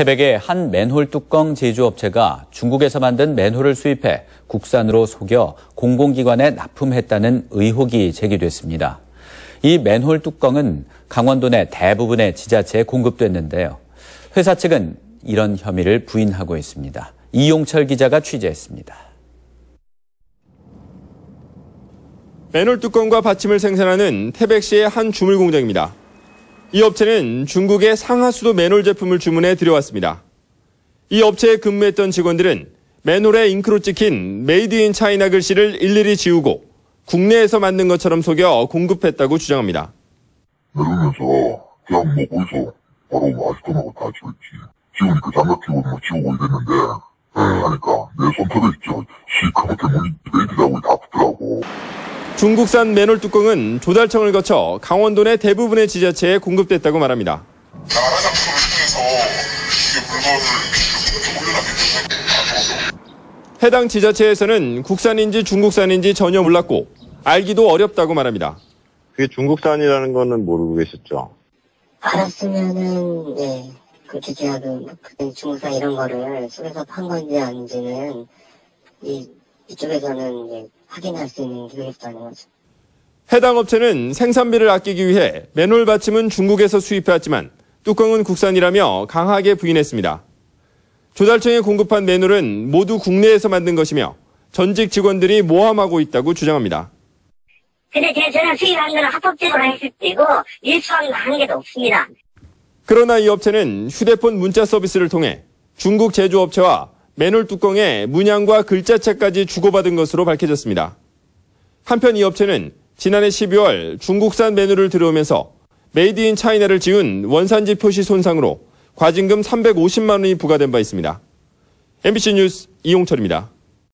태백의 한 맨홀 뚜껑 제조업체가 중국에서 만든 맨홀을 수입해 국산으로 속여 공공기관에 납품했다는 의혹이 제기됐습니다. 이 맨홀 뚜껑은 강원도 내 대부분의 지자체에 공급됐는데요. 회사 측은 이런 혐의를 부인하고 있습니다. 이용철 기자가 취재했습니다. 맨홀 뚜껑과 받침을 생산하는 태백시의 한 주물 공장입니다. 이 업체는 중국의 상하수도 맨홀 제품을 주문해 들여왔습니다. 이 업체에 근무했던 직원들은 맨홀에 잉크로 찍힌 메이드 인 차이나 글씨를 일일이 지우고 국내에서 만든 것처럼 속여 공급했다고 주장합니다. 내리면서 그냥 뭐 거기서 바로 뭐 아시토하고 다 지웠지. 지우니까 장갑 끼고 뭐 지우고 이랬는데 에 하니까 내 손톱에 있죠. 시커멓게 문이 메이드라고 다 붙더라고. 중국산 맨홀 뚜껑은 조달청을 거쳐 강원도 내 대부분의 지자체에 공급됐다고 말합니다. 해당 지자체에서는 국산인지 중국산인지 전혀 몰랐고 알기도 어렵다고 말합니다. 그게 중국산이라는 거는 모르고 계셨죠? 알았으면은, 예, 그렇게 제가 그, 중국산 이런 거를 속에서 판 건지 아닌지는, 이, 이쪽에서는, 예, 확인할 수 있는 기회가 있다는 거죠. 해당 업체는 생산비를 아끼기 위해 맨홀 받침은 중국에서 수입해왔지만 뚜껑은 국산이라며 강하게 부인했습니다. 조달청에 공급한 맨홀은 모두 국내에서 만든 것이며 전직 직원들이 모함하고 있다고 주장합니다. 근데 저는 수입한 거는 합법적으로 했을 때고, 일수한 한 개도 없습니다. 그러나 이 업체는 휴대폰 문자 서비스를 통해 중국 제조업체와 맨홀 뚜껑에 문양과 글자체까지 주고받은 것으로 밝혀졌습니다. 한편 이 업체는 지난해 12월 중국산 맨홀을 들여오면서 메이드 인 차이나를 지은 원산지 표시 손상으로 과징금 350만 원이 부과된 바 있습니다. MBC 뉴스 이용철입니다.